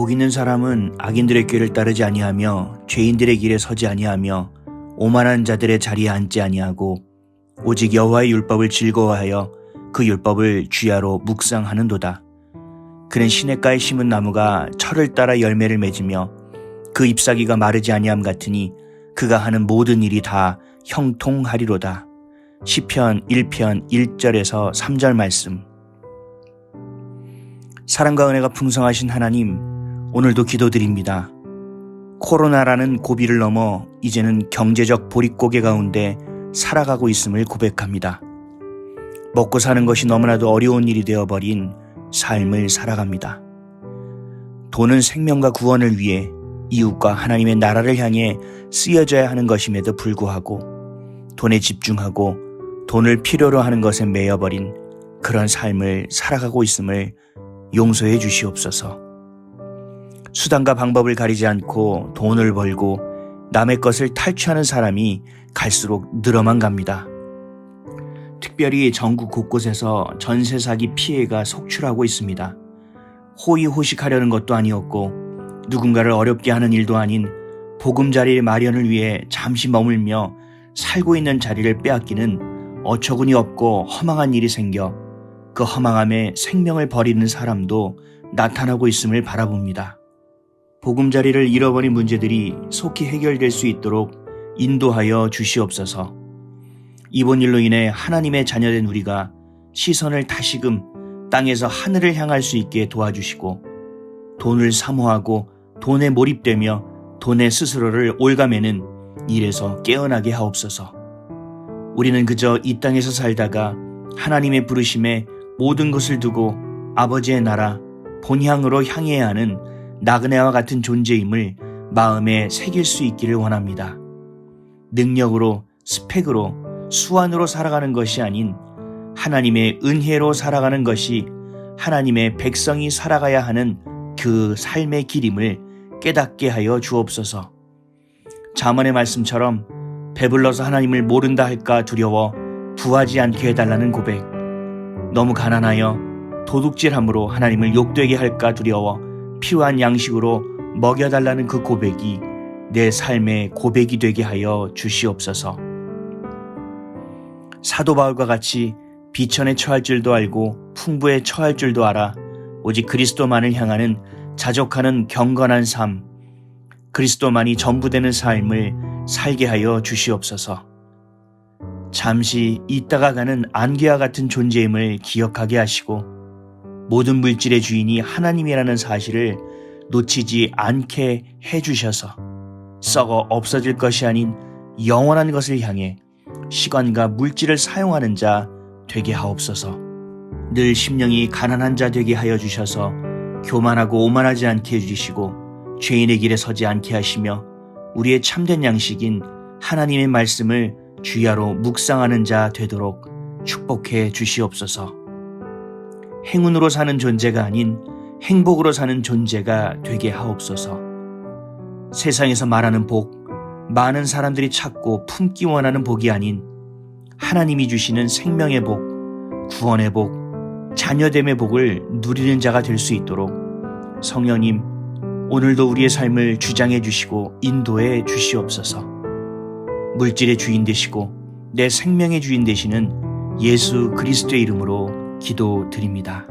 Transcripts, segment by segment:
복 있는 사람은 악인들의 꾀를 따르지 아니하며 죄인들의 길에 서지 아니하며 오만한 자들의 자리에 앉지 아니하고 오직 여호와의 율법을 즐거워하여 그 율법을 주야로 묵상하는도다. 그는 시냇가에 심은 나무가 철을 따라 열매를 맺으며 그 잎사귀가 마르지 아니함 같으니 그가 하는 모든 일이 다 형통하리로다. 시편 1편 1절에서 3절 말씀. 사랑과 은혜가 풍성하신 하나님, 오늘도 기도드립니다. 코로나라는 고비를 넘어 이제는 경제적 보릿고개 가운데 살아가고 있음을 고백합니다. 먹고 사는 것이 너무나도 어려운 일이 되어버린 삶을 살아갑니다. 돈은 생명과 구원을 위해 이웃과 하나님의 나라를 향해 쓰여져야 하는 것임에도 불구하고 돈에 집중하고 돈을 필요로 하는 것에 매여버린 그런 삶을 살아가고 있음을 용서해 주시옵소서. 수단과 방법을 가리지 않고 돈을 벌고 남의 것을 탈취하는 사람이 갈수록 늘어만 갑니다. 특별히 전국 곳곳에서 전세 사기 피해가 속출하고 있습니다. 호의호식하려는 것도 아니었고 누군가를 어렵게 하는 일도 아닌 보금자리 마련을 위해 잠시 머물며 살고 있는 자리를 빼앗기는 어처구니 없고 허망한 일이 생겨 그 허망함에 생명을 버리는 사람도 나타나고 있음을 바라봅니다. 보금자리를 잃어버린 문제들이 속히 해결될 수 있도록 인도하여 주시옵소서. 이번 일로 인해 하나님의 자녀된 우리가 시선을 다시금 땅에서 하늘을 향할 수 있게 도와주시고 돈을 사모하고 돈에 몰입되며 돈의 스스로를 올가매는 일에서 깨어나게 하옵소서. 우리는 그저 이 땅에서 살다가 하나님의 부르심에 모든 것을 두고 아버지의 나라 본향으로 향해야 하는 나그네와 같은 존재임을 마음에 새길 수 있기를 원합니다. 능력으로, 스펙으로, 수완으로 살아가는 것이 아닌 하나님의 은혜로 살아가는 것이 하나님의 백성이 살아가야 하는 그 삶의 길임을 깨닫게 하여 주옵소서. 자문의 말씀처럼 배불러서 하나님을 모른다 할까 두려워 부하지 않게 해달라는 고백. 너무 가난하여 도둑질함으로 하나님을 욕되게 할까 두려워 필요한 양식으로 먹여달라는 그 고백이 내 삶의 고백이 되게 하여 주시옵소서. 사도 바울과 같이 비천에 처할 줄도 알고 풍부에 처할 줄도 알아 오직 그리스도만을 향하는 자족하는 경건한 삶, 그리스도만이 전부 되는 삶을 살게 하여 주시옵소서. 잠시 있다가 가는 안개와 같은 존재임을 기억하게 하시고 모든 물질의 주인이 하나님이라는 사실을 놓치지 않게 해주셔서 썩어 없어질 것이 아닌 영원한 것을 향해 시간과 물질을 사용하는 자 되게 하옵소서. 늘 심령이 가난한 자 되게 하여 주셔서 교만하고 오만하지 않게 해주시고 죄인의 길에 서지 않게 하시며 우리의 참된 양식인 하나님의 말씀을 주야로 묵상하는 자 되도록 축복해 주시옵소서. 행운으로 사는 존재가 아닌 행복으로 사는 존재가 되게 하옵소서. 세상에서 말하는 복, 많은 사람들이 찾고 품기 원하는 복이 아닌 하나님이 주시는 생명의 복, 구원의 복, 자녀됨의 복을 누리는 자가 될 수 있도록 성령님, 오늘도 우리의 삶을 주장해 주시고 인도해 주시옵소서. 물질의 주인 되시고 내 생명의 주인 되시는 예수 그리스도의 이름으로 기도드립니다.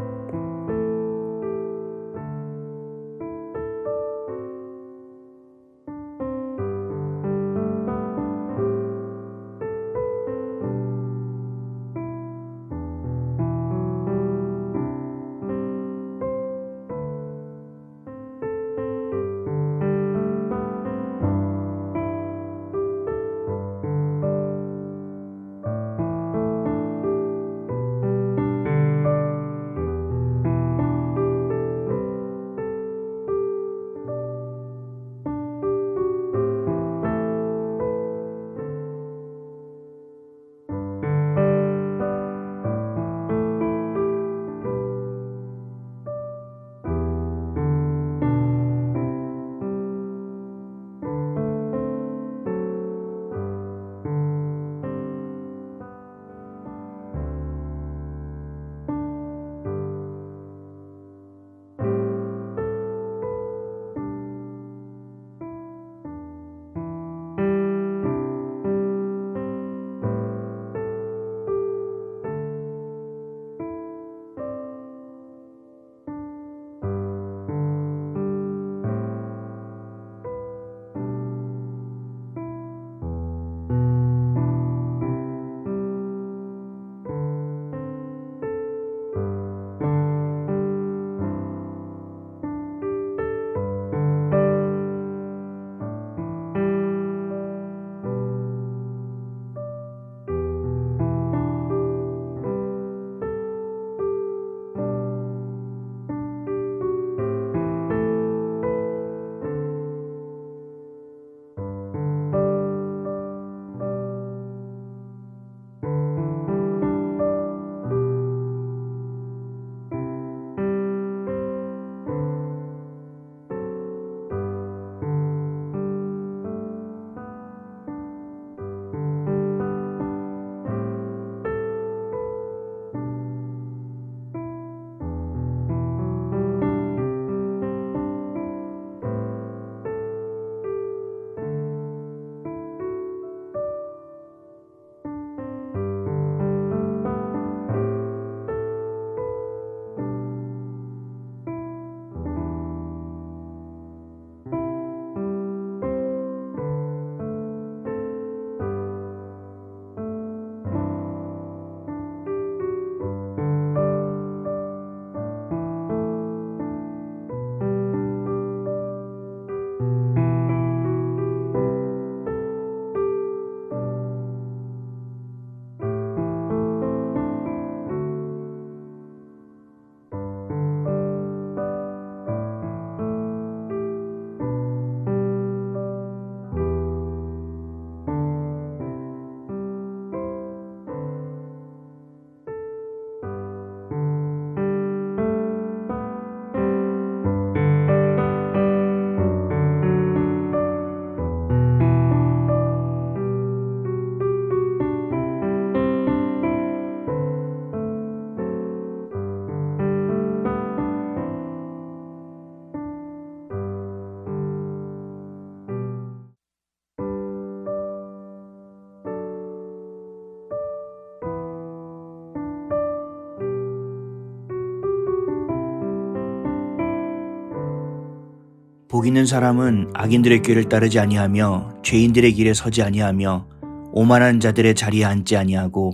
있는 사람은 악인들의 꾀를 따르지 아니하며 죄인들의 길에 서지 아니하며 오만한 자들의 자리에 앉지 아니하고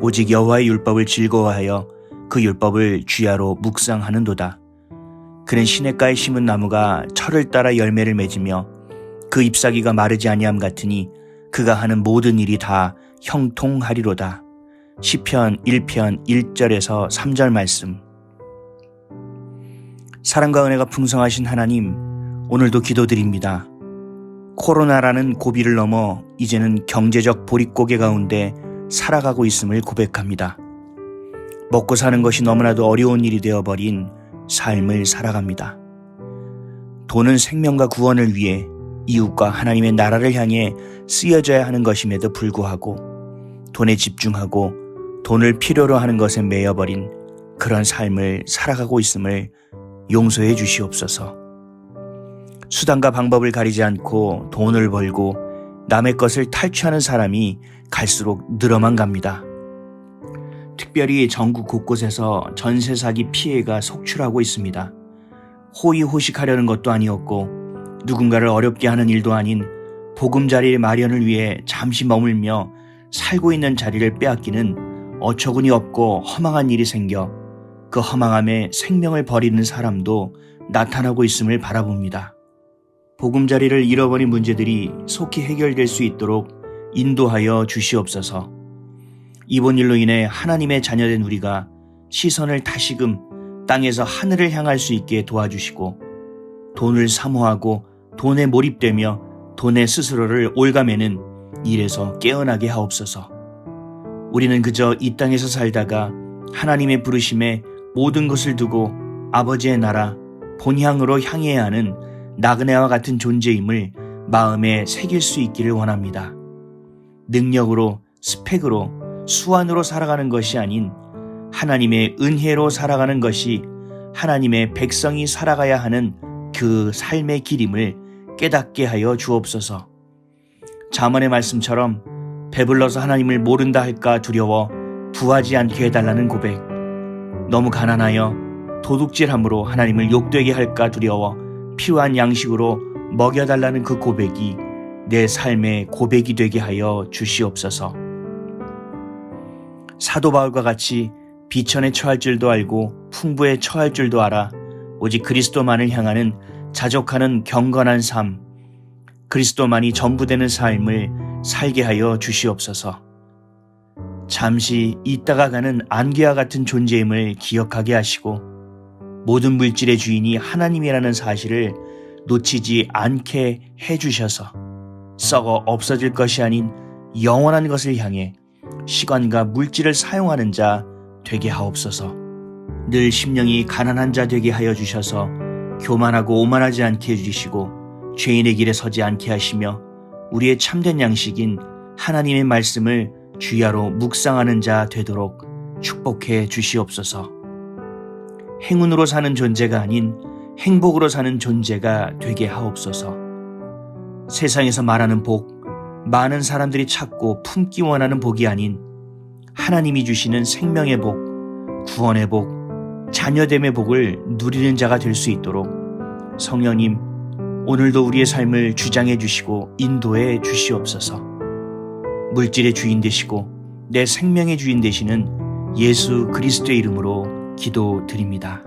오직 여호와의 율법을 즐거워하여 그 율법을 주야로 묵상하는도다. 그는 시냇가에 심은 나무가 철을 따라 열매를 맺으며 그 잎사귀가 마르지 아니함 같으니 그가 하는 모든 일이 다 형통하리로다. 시편 1편 1절에서 3절 말씀. 사랑과 은혜가 풍성하신 하나님, 오늘도 기도드립니다. 코로나라는 고비를 넘어 이제는 경제적 보릿고개 가운데 살아가고 있음을 고백합니다. 먹고 사는 것이 너무나도 어려운 일이 되어버린 삶을 살아갑니다. 돈은 생명과 구원을 위해 이웃과 하나님의 나라를 향해 쓰여져야 하는 것임에도 불구하고 돈에 집중하고 돈을 필요로 하는 것에 매여버린 그런 삶을 살아가고 있음을 용서해 주시옵소서. 수단과 방법을 가리지 않고 돈을 벌고 남의 것을 탈취하는 사람이 갈수록 늘어만 갑니다. 특별히 전국 곳곳에서 전세 사기 피해가 속출하고 있습니다. 호의호식하려는 것도 아니었고 누군가를 어렵게 하는 일도 아닌 보금자리 마련을 위해 잠시 머물며 살고 있는 자리를 빼앗기는 어처구니 없고 허망한 일이 생겨 그 허망함에 생명을 버리는 사람도 나타나고 있음을 바라봅니다. 보금자리를 잃어버린 문제들이 속히 해결될 수 있도록 인도하여 주시옵소서. 이번 일로 인해 하나님의 자녀된 우리가 시선을 다시금 땅에서 하늘을 향할 수 있게 도와주시고 돈을 사모하고 돈에 몰입되며 돈의 스스로를 올가매는 일에서 깨어나게 하옵소서. 우리는 그저 이 땅에서 살다가 하나님의 부르심에 모든 것을 두고 아버지의 나라 본향으로 향해야 하는 나그네와 같은 존재임을 마음에 새길 수 있기를 원합니다. 능력으로, 스펙으로, 수완으로 살아가는 것이 아닌 하나님의 은혜로 살아가는 것이 하나님의 백성이 살아가야 하는 그 삶의 길임을 깨닫게 하여 주옵소서. 자문의 말씀처럼 배불러서 하나님을 모른다 할까 두려워 부하지 않게 해달라는 고백. 너무 가난하여 도둑질함으로 하나님을 욕되게 할까 두려워 필요한 양식으로 먹여달라는 그 고백이 내 삶의 고백이 되게 하여 주시옵소서. 사도 바울과 같이 비천에 처할 줄도 알고 풍부에 처할 줄도 알아 오직 그리스도만을 향하는 자족하는 경건한 삶, 그리스도만이 전부 되는 삶을 살게 하여 주시옵소서. 잠시 있다가 가는 안개와 같은 존재임을 기억하게 하시고 모든 물질의 주인이 하나님이라는 사실을 놓치지 않게 해주셔서 썩어 없어질 것이 아닌 영원한 것을 향해 시간과 물질을 사용하는 자 되게 하옵소서. 늘 심령이 가난한 자 되게 하여 주셔서 교만하고 오만하지 않게 해주시고 죄인의 길에 서지 않게 하시며 우리의 참된 양식인 하나님의 말씀을 주야로 묵상하는 자 되도록 축복해 주시옵소서. 행운으로 사는 존재가 아닌 행복으로 사는 존재가 되게 하옵소서. 세상에서 말하는 복, 많은 사람들이 찾고 품기 원하는 복이 아닌 하나님이 주시는 생명의 복, 구원의 복, 자녀됨의 복을 누리는 자가 될 수 있도록 성령님, 오늘도 우리의 삶을 주장해 주시고 인도해 주시옵소서. 물질의 주인 되시고 내 생명의 주인 되시는 예수 그리스도의 이름으로 기도 드립니다.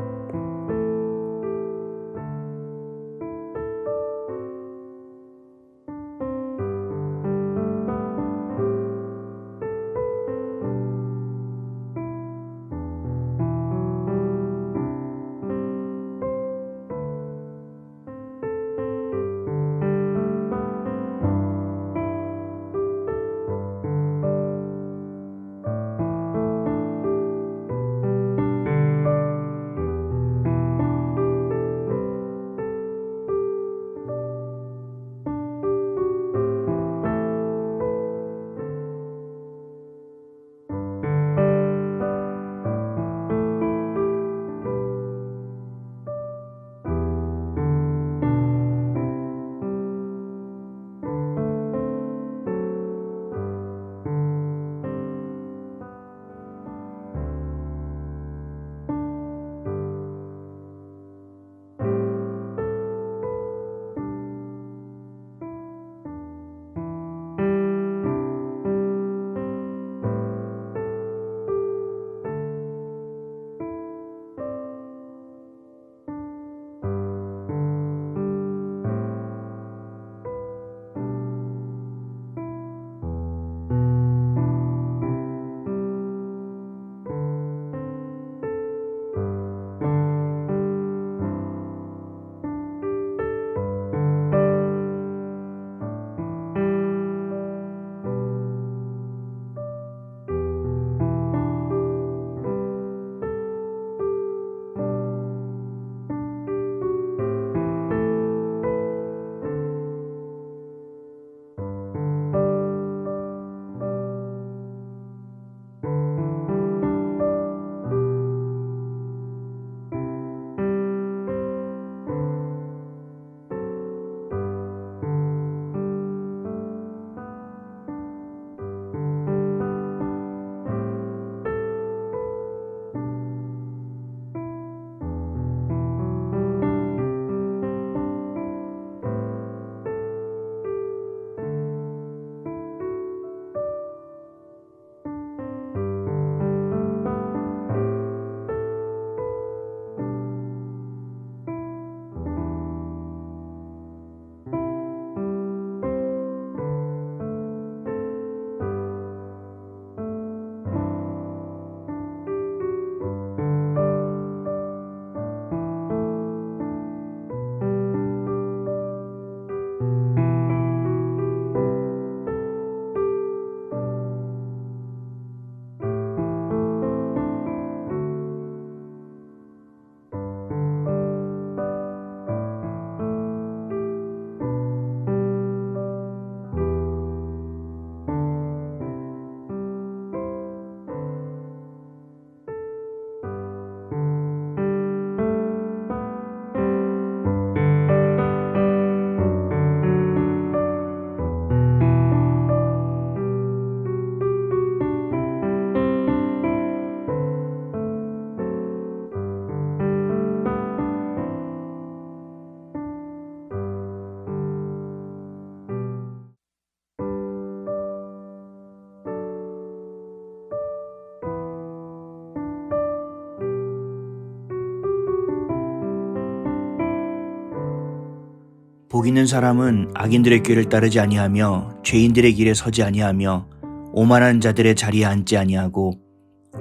복 있는 사람은 악인들의 꾀를 따르지 아니하며 죄인들의 길에 서지 아니하며 오만한 자들의 자리에 앉지 아니하고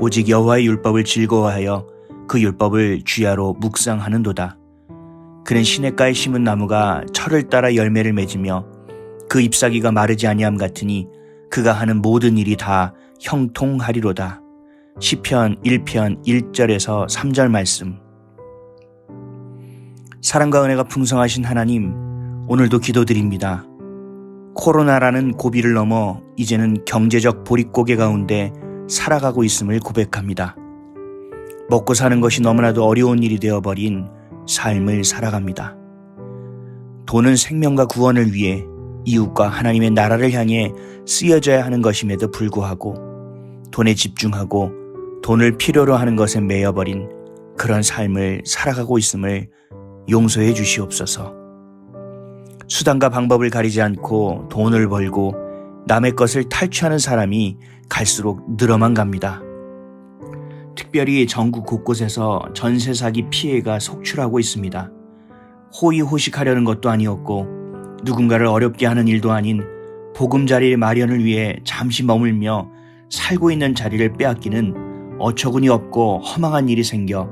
오직 여호와의 율법을 즐거워하여 그 율법을 주야로 묵상하는도다. 그는 시냇가에 심은 나무가 철을 따라 열매를 맺으며 그 잎사귀가 마르지 아니함 같으니 그가 하는 모든 일이 다 형통하리로다. 시편 1편 1절에서 3절 말씀. 사랑과 은혜가 풍성하신 하나님, 오늘도 기도드립니다. 코로나라는 고비를 넘어 이제는 경제적 보릿고개 가운데 살아가고 있음을 고백합니다. 먹고 사는 것이 너무나도 어려운 일이 되어버린 삶을 살아갑니다. 돈은 생명과 구원을 위해 이웃과 하나님의 나라를 향해 쓰여져야 하는 것임에도 불구하고 돈에 집중하고 돈을 필요로 하는 것에 매여버린 그런 삶을 살아가고 있음을 용서해 주시옵소서. 수단과 방법을 가리지 않고 돈을 벌고 남의 것을 탈취하는 사람이 갈수록 늘어만 갑니다. 특별히 전국 곳곳에서 전세 사기 피해가 속출하고 있습니다. 호의호식하려는 것도 아니었고 누군가를 어렵게 하는 일도 아닌 보금자리 마련을 위해 잠시 머물며 살고 있는 자리를 빼앗기는 어처구니 없고 허망한 일이 생겨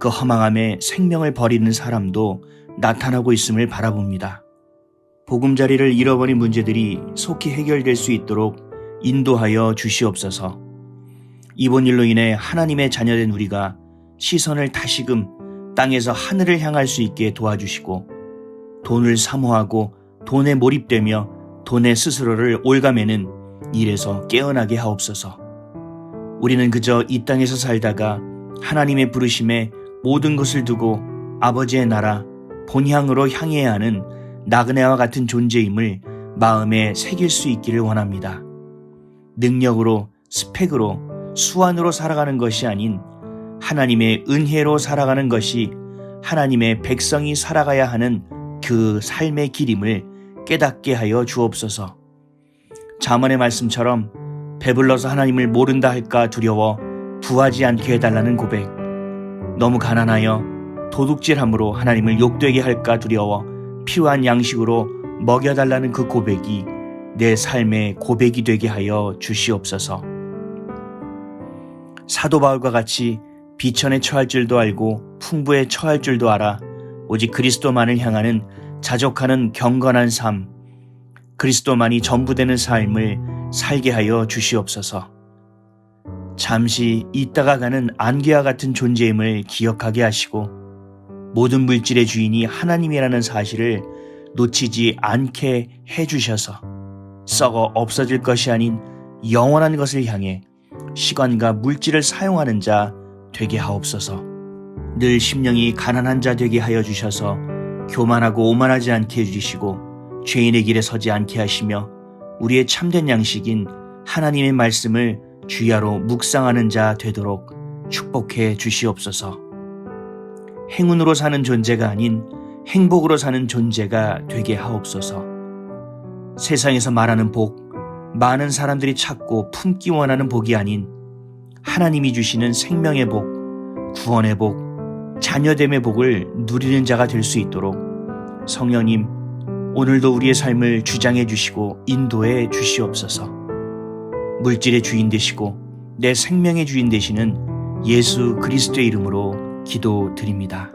그 허망함에 생명을 버리는 사람도 나타나고 있음을 바라봅니다. 보금자리를 잃어버린 문제들이 속히 해결될 수 있도록 인도하여 주시옵소서. 이번 일로 인해 하나님의 자녀된 우리가 시선을 다시금 땅에서 하늘을 향할 수 있게 도와주시고 돈을 사모하고 돈에 몰입되며 돈의 스스로를 올가매는 일에서 깨어나게 하옵소서. 우리는 그저 이 땅에서 살다가 하나님의 부르심에 모든 것을 두고 아버지의 나라 본향으로 향해야 하는 나그네와 같은 존재임을 마음에 새길 수 있기를 원합니다. 능력으로, 스펙으로, 수완으로 살아가는 것이 아닌 하나님의 은혜로 살아가는 것이 하나님의 백성이 살아가야 하는 그 삶의 길임을 깨닫게 하여 주옵소서. 자문의 말씀처럼 배불러서 하나님을 모른다 할까 두려워 부하지 않게 해달라는 고백. 너무 가난하여 도둑질함으로 하나님을 욕되게 할까 두려워 필요한 양식으로 먹여달라는 그 고백이 내 삶의 고백이 되게 하여 주시옵소서. 사도 바울과 같이 비천에 처할 줄도 알고 풍부에 처할 줄도 알아 오직 그리스도만을 향하는 자족하는 경건한 삶, 그리스도만이 전부되는 삶을 살게 하여 주시옵소서. 잠시 있다가 가는 안개와 같은 존재임을 기억하게 하시고 모든 물질의 주인이 하나님이라는 사실을 놓치지 않게 해주셔서 썩어 없어질 것이 아닌 영원한 것을 향해 시간과 물질을 사용하는 자 되게 하옵소서. 늘 심령이 가난한 자 되게 하여 주셔서 교만하고 오만하지 않게 해주시고 죄인의 길에 서지 않게 하시며 우리의 참된 양식인 하나님의 말씀을 주야로 묵상하는 자 되도록 축복해 주시옵소서. 행운으로 사는 존재가 아닌 행복으로 사는 존재가 되게 하옵소서. 세상에서 말하는 복, 많은 사람들이 찾고 품기 원하는 복이 아닌 하나님이 주시는 생명의 복, 구원의 복, 자녀됨의 복을 누리는 자가 될 수 있도록 성령님, 오늘도 우리의 삶을 주장해 주시고 인도해 주시옵소서. 물질의 주인 되시고 내 생명의 주인 되시는 예수 그리스도의 이름으로 기도 드립니다.